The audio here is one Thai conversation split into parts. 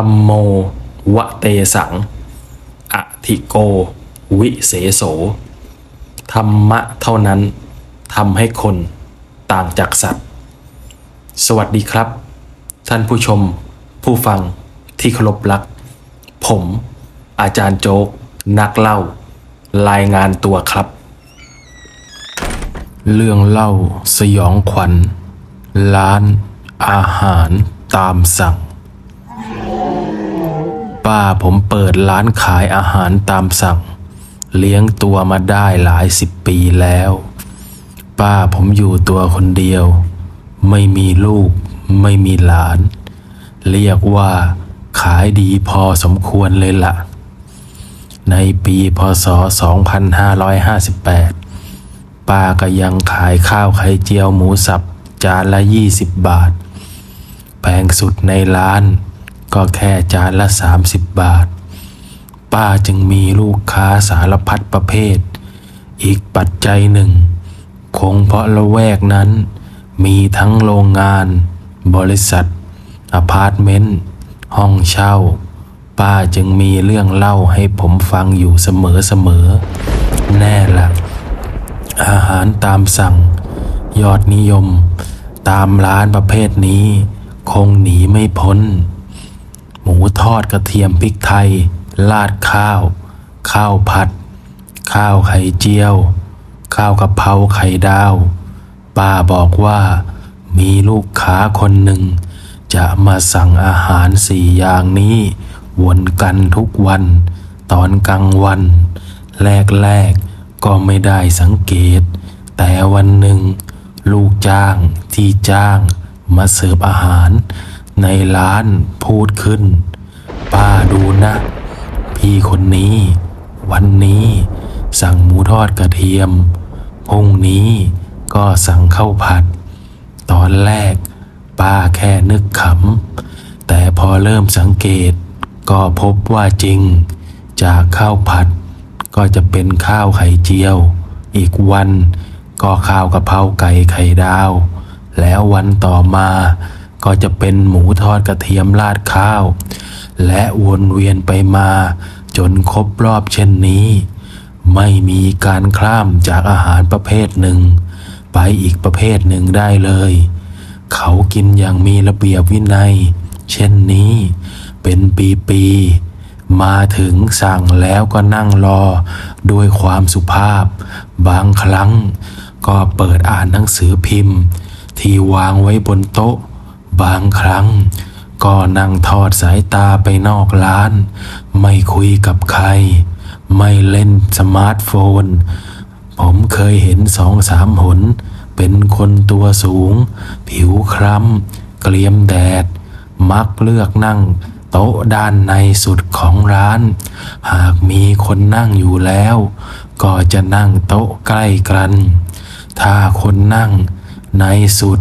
รมโม วะเตสัง อธิโก วิเสโส ธรรมะเท่านั้นทำให้คนต่างจากสัตว์ สวัสดีครับ ท่านผู้ชม ผู้ฟังที่เคารพรัก ผม อาจารย์โจ๊ก นักเล่า รายงานตัวครับ เรื่องเล่าสยองขวัญ ร้านอาหารตามสั่ง ป้าผมเปิดร้านขายอาหารตามสั่ง เลี้ยงตัวมาได้หลายสิบปีแล้ว ป้าผมอยู่ตัวคนเดียว ไม่มีลูก ไม่มีหลาน เรียกว่า ขายดีพอสมควรเลยละ่ะ ในปีพศ 2558 ป้าก็ยังขายข้าวไข่เจียวหมูสับจานละ 20 บาท แพงสุดในร้าน ก็แค่จานละ 30 บาท ป้าจึงมีลูกค้าสารพัดประเภท อีกปัจจัยหนึ่ง คงเพราะละแวกนั้น มีทั้งโรงงาน บริษัทอพาร์ตเมนต์ ห้องเช่า ป้าจึงมีเรื่องเล่าให้ผมฟังอยู่เสมอๆแน่ละ อาหารตามสั่ง ยอดนิยม ตามร้านประเภทนี้ คงหนีไม่พ้น มูทอดกระเทียมพริกไทย ลาดข้าว ข้าวผัด ข้าวไข่เจียว ข้าวกะเพราไข่ดาว ป้าบอกว่ามีลูกค้าคนหนึ่ง จะมาสั่งอาหารสี่อย่างนี้ วนกันทุกวัน ตอนกลางวัน แรกๆก็ไม่ได้สังเกต แต่วันหนึ่ง ลูกจ้างที่จ้างมาเสิร์ฟอาหาร ในร้านพูดขึ้น ป้าดูนะ พี่คนนี้ วันนี้ สั่งหมูทอดกระเทียมพรุ่งนี้ก็สั่งข้าวผัด ตอนแรก ป้าแค่นึกขำ แต่พอเริ่มสังเกต ก็พบว่าจริง จากข้าวผัด ก็จะเป็นข้าวไข่เจียว อีกวัน ก็ข้าวกะเพราไก่ไข่ดาว แล้ววันต่อมา ก็จะเป็นหมูทอดกระเทียมราดข้าว และวนเวียนไปมา จนครบรอบเช่นนี้ ไม่มีการข้ามจากอาหารประเภทหนึ่ง ไปอีกประเภทหนึ่งได้เลย เขากินอย่างมีระเบียบวินัย เช่นนี้เป็นปีๆมาถึงสั่งแล้วก็นั่งรอด้วยความสุภาพ บางครั้งก็เปิดอ่านหนังสือพิมพ์ ที่วางไว้บนโต๊ะ บางครั้ง ก็นั่งทอดสายตาไปนอกร้าน ไม่คุยกับใคร ไม่เล่นสมาร์ทโฟน ผมเคยเห็นสองสามหน เป็นคนตัวสูง ผิวคล้ำ เกลียมแดด มักเลือกนั่งโต๊ะด้านในสุดของร้าน หากมีคนนั่งอยู่แล้ว ก็จะนั่งโต๊ะใกล้กัน ถ้าคนนั่งในสุด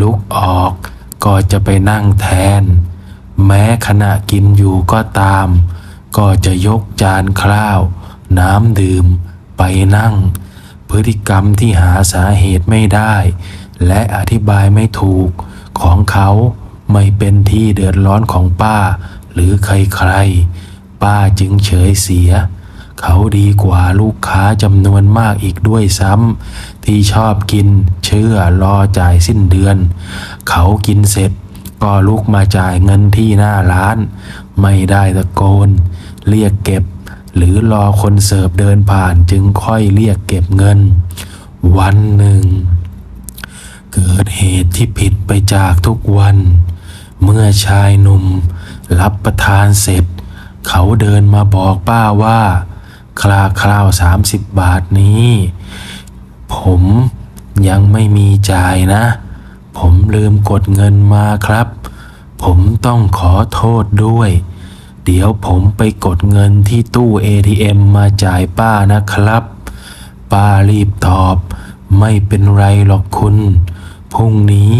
ลุกออก ก็จะไปนั่งแทน แม้ขณะกินอยู่ก็ตาม ก็จะยกจานข้าว น้ำดื่ม ไปนั่ง พฤติกรรมที่หาสาเหตุไม่ได้ และอธิบายไม่ถูกของเขาไม่เป็นที่เดือดร้อนของป้า หรือใครๆ ป้าจึงเฉยเสีย เขาดีกว่าลูกค้าจำนวนมากอีกด้วยซ้ำที่ชอบกินเชื่อรอจ่ายสิ้นเดือน เขากินเสร็จก็ลุกมาจ่ายเงินที่หน้าร้าน ไม่ได้ตะโกน เรียกเก็บ หรือรอคนเสิร์ฟเดินผ่านจึงค่อยเรียกเก็บเงิน วันหนึ่ง เกิดเหตุที่ผิดไปจากทุกวัน เมื่อชายหนุ่ม รับประทานเสร็จ เขาเดินมาบอกป้าว่า คลาคราวสามสิบบาทนี้ ผมยังไม่มีจ่ายนะ ผมลืมกดเงินมาครับ ผมต้องขอโทษด้วย เดี๋ยวผมไปกดเงินที่ตู้ ATM มาจ่ายป้านะครับ ป้ารีบตอบ ไม่เป็นไรหรอกคุณ พรุ่งนี้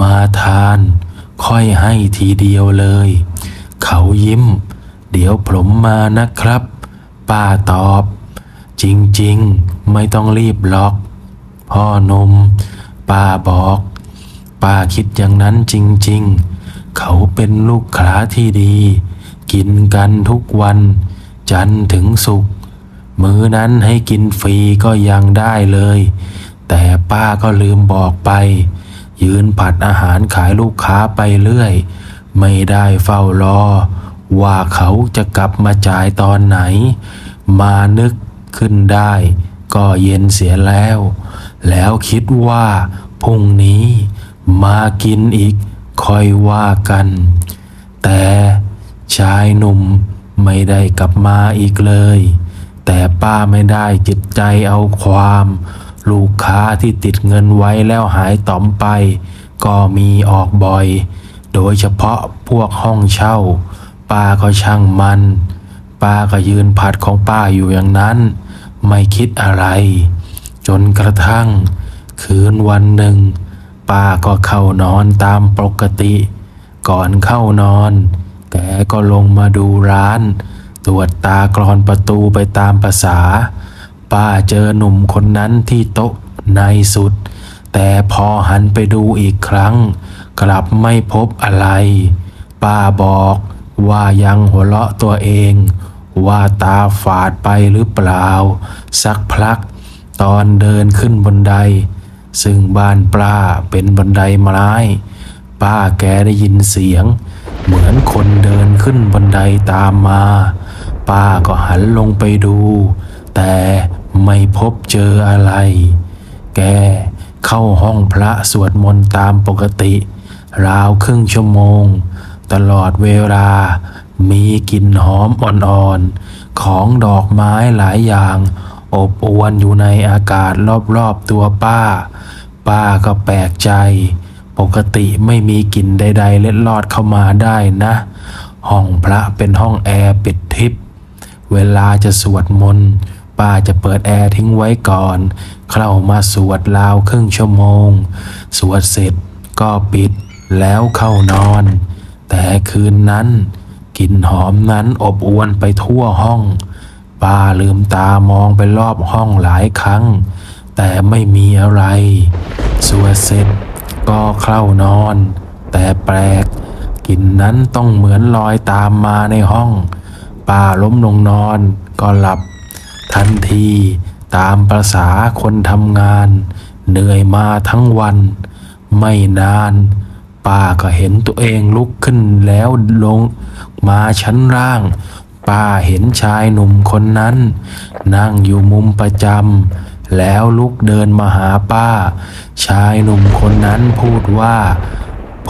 มาทาน ค่อยให้ทีเดียวเลย เขายิ้ม เดี๋ยวผมมานะครับ ป้าตอบ จริงๆ ไม่ต้องรีบหรอก พ่อนม ป้าบอก ป้าคิดอย่างนั้นจริง ๆ เขาเป็นลูกค้าที่ดี กินกันทุกวัน จันถึงศุกมื้อนั้นให้กินฟรีก็ยังได้เลย แต่ป้าก็ลืมบอกไป ยืนผัดอาหารขายลูกค้าไปเรื่อย ไม่ได้เฝ้ารอ ว่าเขาจะกลับมาจ่ายตอนไหน มานึกขึ้นได้ ก็เย็นเสียแล้ว แล้วคิดว่า พรุ่งนี้มากินอีกค่อยว่ากัน แต่ชายหนุ่มไม่ได้กลับมาอีกเลย แต่ป้าไม่ได้จิตใจเอาความ ลูกค้าที่ติดเงินไว้แล้วหายต่อมไป ก็มีออกบ่อย โดยเฉพาะพวกห้องเช่า ป้าก็ช่างมัน ป้าก็ยืนผัดของป้าอยู่อย่างนั้น ไม่คิดอะไร จนกระทั่ง คืนวันหนึ่ง ป้าก็เข้านอนตามปกติ ก่อนเข้านอน แกก็ลงมาดูร้าน ตรวจตากรอนประตูไปตามภาษา ป้าเจอหนุ่มคนนั้นที่โต๊ะในสุด แต่พอหันไปดูอีกครั้ง กลับไม่พบอะไร ป้าบอก ว่ายังหัวเราะตัวเอง ว่าตาฝาดไปหรือเปล่า สักพลัก ตอนเดินขึ้นบันได ซึ่งบ้านป้าเป็นบันไดไม้ป้าแกได้ยินเสียง เหมือนคนเดินขึ้นบันไดตามมา ป้าก็หันลงไปดู แต่ไม่พบเจออะไร แกเข้าห้องพระสวดมนต์ตามปกติ ราวครึ่งชั่วโมง ตลอดเวลา มีกลิ่นหอมอ่อนๆ ของดอกไม้หลายอย่าง อบอวนอยู่ในอากาศรอบๆตัวป้า ป้าก็แปลกใจ ปกติไม่มีกลิ่นใด ๆ เล็ดลอดเข้ามาได้นะ ห้องพระเป็นห้องแอร์ปิดทิพย์เวลาจะสวดมนต์ป้าจะเปิดแอร์ทิ้งไว้ก่อน เข้ามาสวดราวครึ่งชั่วโมง สวดเสร็จก็ปิดแล้วเข้านอน แต่คืนนั้นกลิ่นหอมนั้นอบอวนไปทั่วห้อง ป้าลืมตามองไปรอบห้องหลายครั้ง แต่ไม่มีอะไรสวดเสร็จก็เข้านอน แต่แปลกกลิ่นนั้นต้องเหมือนลอยตามมาในห้อง ป้าล้มลงนอนก็หลับ ทันทีตามประษาคนทำงาน เหนื่อยมาทั้งวัน ไม่นาน ป้าก็เห็นตัวเองลุกขึ้นแล้วลงมาชั้นล่าง ป้าเห็นชายหนุ่มคนนั้น นั่งอยู่มุมประจำแล้วลุกเดินมาหาป้า ชายหนุ่มคนนั้นพูดว่า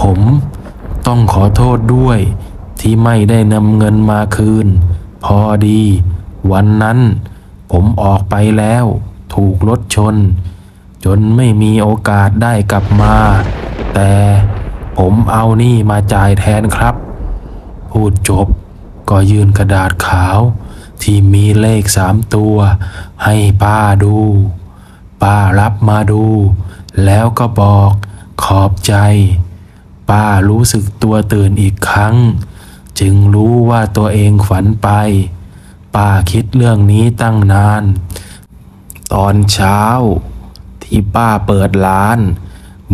ผมต้องขอโทษด้วย ที่ไม่ได้นำเงินมาคืน พอดี วันนั้น ผมออกไปแล้ว ถูกรถชน จนไม่มีโอกาสได้กลับมา แต่ ผมเอานี่มาจ่ายแทนครับ พูดจบก็ยื่นกระดาษขาว ที่มีเลขสามตัว ให้ป้าดู ป้ารับมาดู แล้วก็บอกขอบใจ ป้ารู้สึกตัวตื่นอีกครั้ง จึงรู้ว่าตัวเองฝันไป ป้าคิดเรื่องนี้ตั้งนาน ตอนเช้า ที่ป้าเปิดร้าน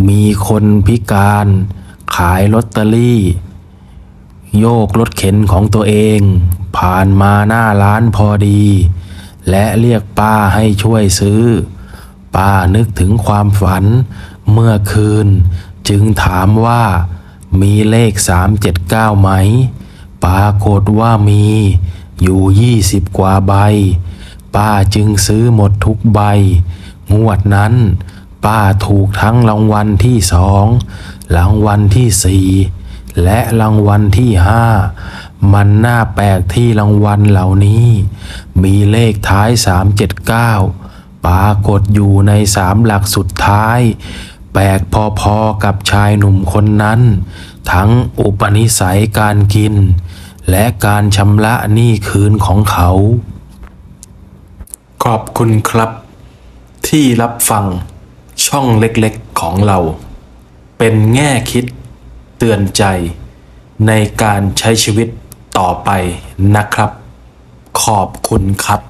มีคนพิการ ขายลอตเตอรี่ โยกรถเข็นของตัวเอง ผ่านมาหน้าร้านพอดี และเรียกป้าให้ช่วยซื้อ ป้านึกถึงความฝันเมื่อคืน จึงถามว่ามีเลข 379 ไหม ปรากฏว่ามีอยู่ 20 กว่าใบ ป้าจึงซื้อหมดทุกใบ งวดนั้น ป้าถูกทั้งรางวัลที่สองรางวัลที่สี่และรางวัลที่ห้ามันน่าแปลกที่รางวัลเหล่านี้ มีเลขท้าย 379 ปรากฏอยู่ในสามหลักสุดท้าย แปลกพอๆกับชายหนุ่มคนนั้น ทั้งอุปนิสัยการกิน และการชำระหนี้คืนของเขา ขอบคุณครับ ที่รับฟัง ช่องเล็กๆของเรา เป็นแง่คิดเตือนใจในการใช้ชีวิตต่อไปนะครับ ขอบคุณครับ